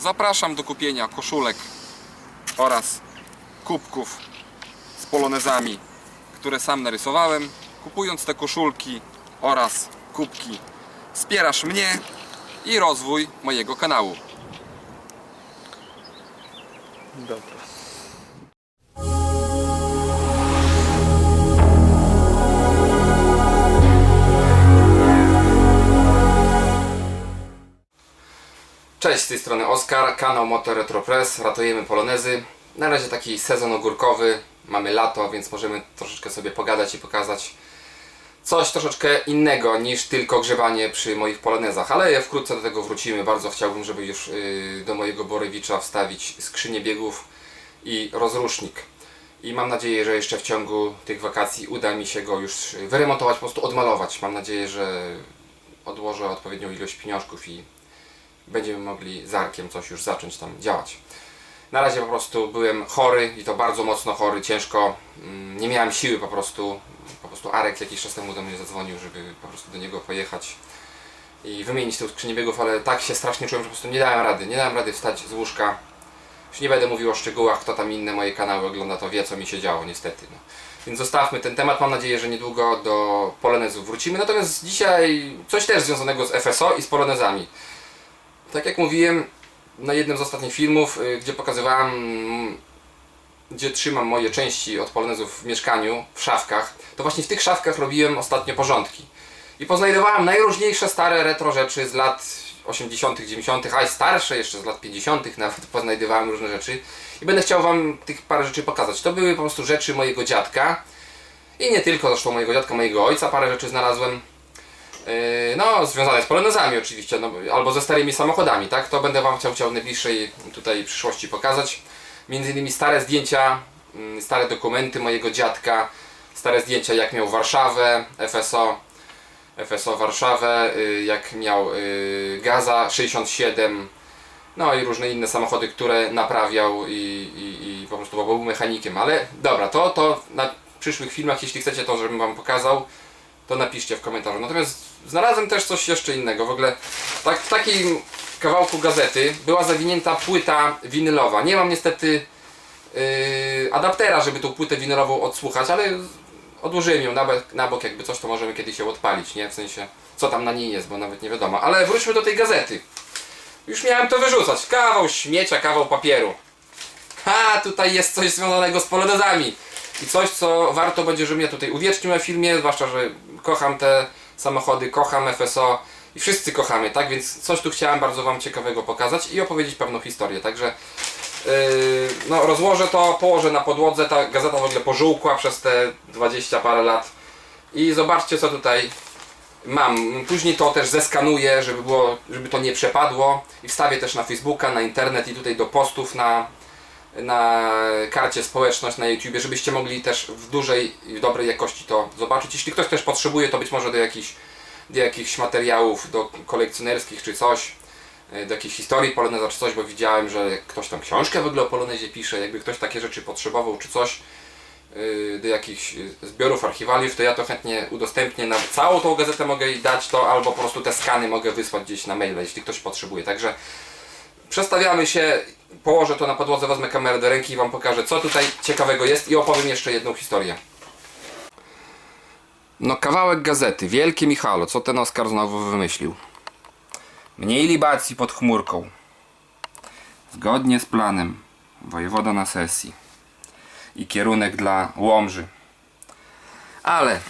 Zapraszam do kupienia koszulek oraz kubków z polonezami, które sam narysowałem. Kupując te koszulki oraz kubki wspierasz mnie i rozwój mojego kanału. Dobra. Cześć, z tej strony Oskar, kanał Motor Retro Press, ratujemy polonezy. Na razie taki sezon ogórkowy, mamy lato, więc możemy troszeczkę sobie pogadać i pokazać coś troszeczkę innego niż tylko grzebanie przy moich polonezach, ale wkrótce do tego wrócimy. Bardzo chciałbym, żeby już yy, do mojego Borewicza wstawić skrzynię biegów i rozrusznik. I mam nadzieję, że jeszcze w ciągu tych wakacji uda mi się go już wyremontować, po prostu odmalować. Mam nadzieję, że odłożę odpowiednią ilość pieniążków i będziemy mogli z Arkiem coś już zacząć tam działać. Na razie po prostu byłem chory i to bardzo mocno chory, ciężko. Mm, Nie miałem siły po prostu. Po prostu Arek jakiś czas temu do mnie zadzwonił, żeby po prostu do niego pojechać i wymienić tę skrzynię biegów, ale tak się strasznie czułem, że po prostu nie dałem rady. Nie dałem rady wstać z łóżka. Już nie będę mówił o szczegółach, kto tam inne moje kanały ogląda, to wie co mi się działo niestety. No. Więc zostawmy ten temat, mam nadzieję, że niedługo do polonezów wrócimy. Natomiast dzisiaj coś też związanego z FSO i z polonezami. Tak jak mówiłem na jednym z ostatnich filmów, y, gdzie pokazywałem, gdzie trzymam moje części od polonezów w mieszkaniu, w szafkach, to właśnie w tych szafkach robiłem ostatnio porządki. I poznajdowałem najróżniejsze stare retro rzeczy z lat 80., 90., a starsze jeszcze z lat 50. nawet poznajdowałem różne rzeczy. I będę chciał Wam tych parę rzeczy pokazać. To były po prostu rzeczy mojego dziadka. I nie tylko zresztą mojego dziadka, mojego ojca parę rzeczy znalazłem. Yy, No, związane z polonezami oczywiście, no, albo ze starymi samochodami, tak? To będę Wam chciał, chciał w najbliższej tutaj przyszłości pokazać. Między innymi stare zdjęcia, mm, stare dokumenty mojego dziadka, stare zdjęcia jak miał Warszawę, FSO, FSO Warszawę, y, jak miał y, Gaza 67, no i różne inne samochody, które naprawiał i, i, i po prostu był mechanikiem. Ale dobra, to, to na przyszłych filmach, jeśli chcecie to, żebym Wam pokazał, to napiszcie w komentarzu. Natomiast znalazłem też coś jeszcze innego. W ogóle tak, w takim kawałku gazety była zawinięta płyta winylowa. Nie mam niestety yy, adaptera, żeby tą płytę winylową odsłuchać, ale odłożyłem ją na na bok, jakby coś to możemy kiedyś ją odpalić, nie? W sensie, co tam na niej jest, bo nawet nie wiadomo. Ale wróćmy do tej gazety. Już miałem to wyrzucać. Kawał śmiecia, kawał papieru. Ha, tutaj jest coś związanego z polonezami. I coś, co warto będzie, żebym ja tutaj uwiecznił na filmie, zwłaszcza, że kocham te samochody, kocham FSO i wszyscy kochamy, tak? Więc coś tu chciałem bardzo Wam ciekawego pokazać i opowiedzieć pewną historię. Także yy, no, rozłożę to, położę na podłodze. Ta gazeta w ogóle pożółkła przez te 20 parę lat. I zobaczcie, co tutaj mam. Później to też zeskanuję, żeby, było, żeby to nie przepadło. I wstawię też na Facebooka, na internet i tutaj do postów na, na karcie społeczność na YouTube, żebyście mogli też w dużej i dobrej jakości to zobaczyć. Jeśli ktoś też potrzebuje, to być może do jakichś, do jakichś materiałów, do kolekcjonerskich czy coś, e, do jakiejś historii poloneza czy coś, bo widziałem, że ktoś tam książkę w ogóle o polonezie pisze, jakby ktoś takie rzeczy potrzebował czy coś e, do jakichś e, zbiorów archiwaliów, to ja to chętnie udostępnię na całą tą gazetę mogę dać to, albo po prostu te skany mogę wysłać gdzieś na maila, jeśli ktoś potrzebuje. Także Przestawiamy się, położę to na podłodze, wezmę kamerę do ręki i Wam pokażę, co tutaj ciekawego jest i opowiem jeszcze jedną historię. No kawałek gazety, wielkie Michalo, co ten Oskar znowu wymyślił? Mniej libacji pod chmurką. Zgodnie z planem, wojewoda na sesji. I kierunek dla Łomży. Ale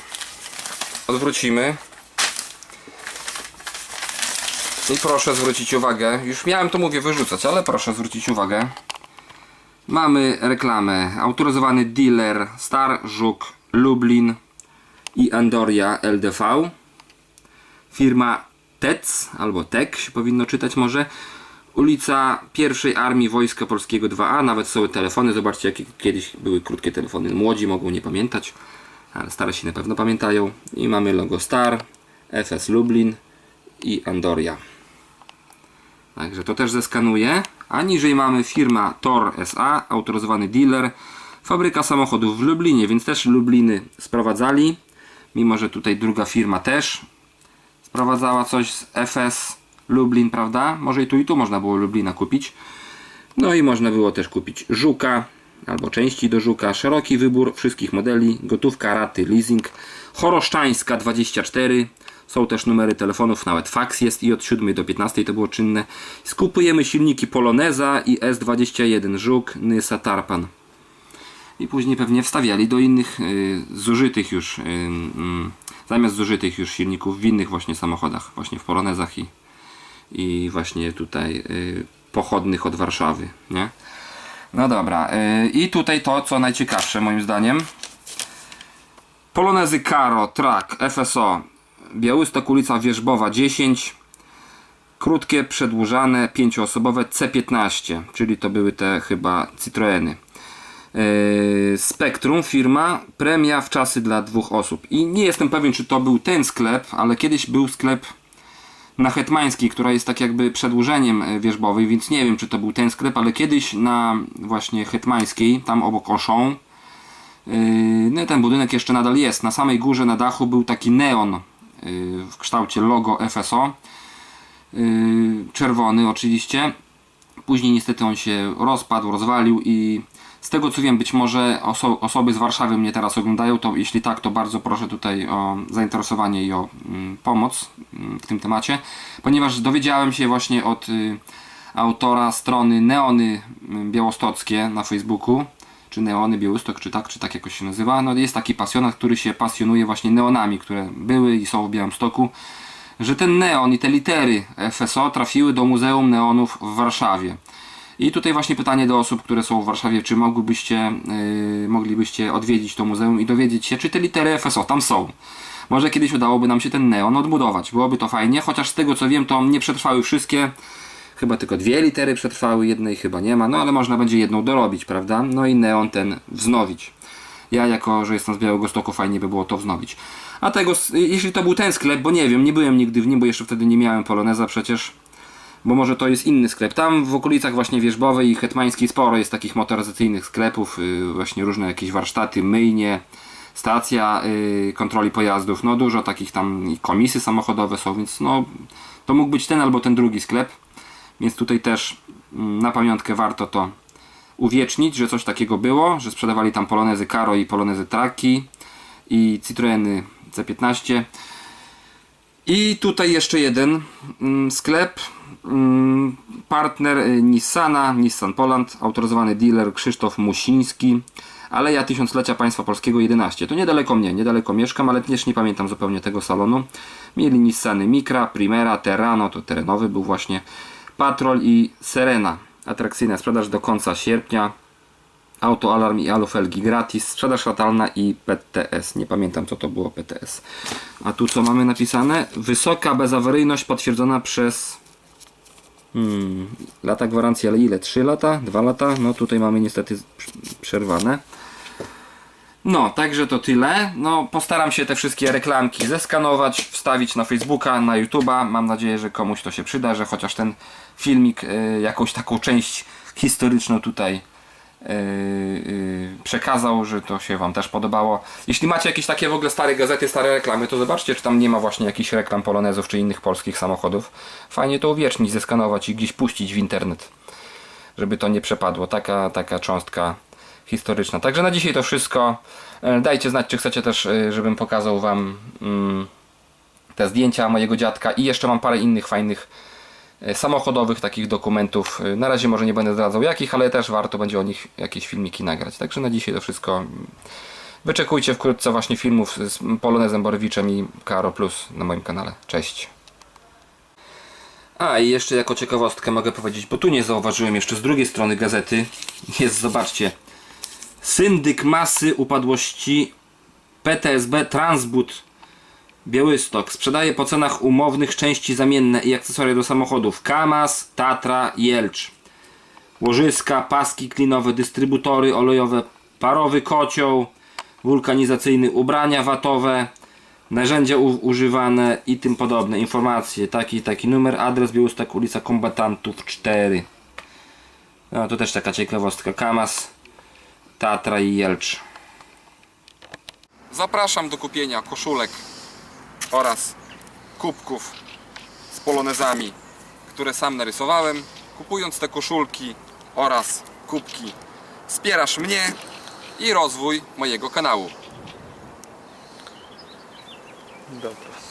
odwrócimy. I proszę zwrócić uwagę, już miałem to mówię wyrzucać, ale proszę zwrócić uwagę. Mamy reklamę. Autoryzowany dealer Star, Żuk, Lublin i Andoria LDV. Firma TEC albo TEC się powinno czytać może. Ulica Pierwszej Armii Wojska Polskiego 2A. Nawet są telefony. Zobaczcie, jakie kiedyś były krótkie telefony. Młodzi mogą nie pamiętać, ale starsi na pewno pamiętają. I mamy logo Star, FS Lublin i Andoria. Także to też zeskanuję. A niżej mamy firma Tor SA, autoryzowany dealer, fabryka samochodów w Lublinie, więc też Lubliny sprowadzali. Mimo, że tutaj druga firma też sprowadzała coś z FS Lublin, prawda? Może i tu i tu można było Lublina kupić. No i można było też kupić Żuka albo części do Żuka. Szeroki wybór wszystkich modeli, gotówka, raty, leasing. Choroszczańska 24. Są też numery telefonów, nawet fax jest i od 7 do 15 to było czynne. Skupujemy silniki Poloneza i S21 Żuk, Nysa, Tarpan. I później pewnie wstawiali do innych y, zużytych już, y, mm, zamiast zużytych już silników w innych właśnie samochodach, właśnie w Polonezach i, i właśnie tutaj y, pochodnych od Warszawy, nie? No dobra, y, i tutaj to, co najciekawsze moim zdaniem. Polonezy Caro, Track, FSO, Białystok, ulica Wierzbowa 10, krótkie, przedłużane, pięcioosobowe C15, czyli to były te chyba Citroeny. Yy, Spektrum, firma, premia w czasy dla dwóch osób. I nie jestem pewien, czy to był ten sklep, ale kiedyś był sklep na Hetmańskiej, która jest tak jakby przedłużeniem e, wierzbowej, więc nie wiem, czy to był ten sklep, ale kiedyś na właśnie Hetmańskiej, tam obok Oszą, yy, no ten budynek jeszcze nadal jest. Na samej górze, na dachu był taki neon w kształcie logo FSO. Yy, czerwony oczywiście. Później niestety on się rozpadł, rozwalił i z tego co wiem, być może oso osoby z Warszawy mnie teraz oglądają, to jeśli tak, to bardzo proszę tutaj o zainteresowanie i o mm, pomoc mm, w tym temacie, ponieważ dowiedziałem się właśnie od y, autora strony Neony mm, Białostockie na Facebooku, czy Neony Białystok, czy tak, czy tak jakoś się nazywa. No jest taki pasjonat, który się pasjonuje właśnie neonami, które były i są w Białymstoku że ten neon i te litery FSO trafiły do Muzeum Neonów w Warszawie. I tutaj właśnie pytanie do osób, które są w Warszawie, czy mogłybyście, yy, moglibyście odwiedzić to muzeum i dowiedzieć się, czy te litery FSO tam są. Może kiedyś udałoby nam się ten neon odbudować. Byłoby to fajnie, chociaż z tego co wiem, to nie przetrwały wszystkie. Chyba tylko dwie litery przetrwały, jednej chyba nie ma, no ale można będzie jedną dorobić, prawda? No i neon ten wznowić. Ja jako, że jestem z Białegostoku, fajnie by było to wznowić. A tego, jeśli to był ten sklep, bo nie wiem, nie byłem nigdy w nim, bo jeszcze wtedy nie miałem Poloneza przecież. Bo może to jest inny sklep. Tam w okolicach właśnie Wierzbowej i Hetmańskiej sporo jest takich motoryzacyjnych sklepów, yy, właśnie różne jakieś warsztaty, myjnie, stacja yy, kontroli pojazdów, no dużo takich tam komisy samochodowe są, więc no to mógł być ten albo ten drugi sklep. Więc tutaj też mm, na pamiątkę warto to uwiecznić, że coś takiego było, że sprzedawali tam polonezy Caro i polonezy Traki i Citroeny C15. I tutaj jeszcze jeden mm, sklep. Mm, partner y, Nissana, Nissan Poland, autoryzowany dealer Krzysztof Musiński. Aleja Tysiąclecia Państwa Polskiego 11. To niedaleko mnie, niedaleko mieszkam, ale też nie pamiętam zupełnie tego salonu. Mieli Nissany Micra, Primera, Terrano, to terenowy był właśnie, Patrol i Serena. Atrakcyjna sprzedaż do końca sierpnia. Autoalarm i alufelgi gratis, sprzedaż ratalna i PTS. Nie pamiętam co to było PTS. A tu co mamy napisane? Wysoka bezawaryjność potwierdzona przez hmm, lata gwarancji, ale ile? 3 lata? 2 lata? No tutaj mamy niestety przerwane. No, także to tyle. No, postaram się te wszystkie reklamki zeskanować, wstawić na Facebooka, na YouTube'a. Mam nadzieję, że komuś to się przyda, że chociaż ten filmik, y, jakąś taką część historyczną tutaj y, y, przekazał, że to się Wam też podobało. Jeśli macie jakieś takie w ogóle stare gazety, stare reklamy, to zobaczcie, czy tam nie ma właśnie jakichś reklam polonezów czy innych polskich samochodów. Fajnie to uwiecznić, zeskanować i gdzieś puścić w internet, żeby to nie przepadło. Taka, taka cząstka historyczna. Także na dzisiaj to wszystko. E, Dajcie znać, czy chcecie też, e, żebym pokazał Wam mm, te zdjęcia mojego dziadka i jeszcze mam parę innych fajnych e, samochodowych takich dokumentów. Na razie może nie będę zdradzał jakich, ale też warto będzie o nich jakieś filmiki nagrać. Także na dzisiaj to wszystko. Wyczekujcie wkrótce właśnie filmów z Polonezem Borowiczem i Karo Plus na moim kanale. Cześć! A i jeszcze jako ciekawostkę mogę powiedzieć, bo tu nie zauważyłem jeszcze z drugiej strony gazety. Jest, zobaczcie, syndyk masy upadłości PTSB Transbud Białystok sprzedaje po cenach umownych części zamienne i akcesoria do samochodów Kamaz, Tatra, Jelcz. Łożyska, paski klinowe, dystrybutory olejowe, parowy kocioł, wulkanizacyjny, ubrania watowe, narzędzia używane i tym podobne. Informacje, taki taki numer, adres Białystok, ulica Kombatantów 4. No to też taka ciekawostka. Kamaz, Tatra i Jelcz. Zapraszam do kupienia koszulek oraz kubków z polonezami które sam narysowałem. Kupując te koszulki oraz kubki wspierasz mnie i rozwój mojego kanału. Dobra.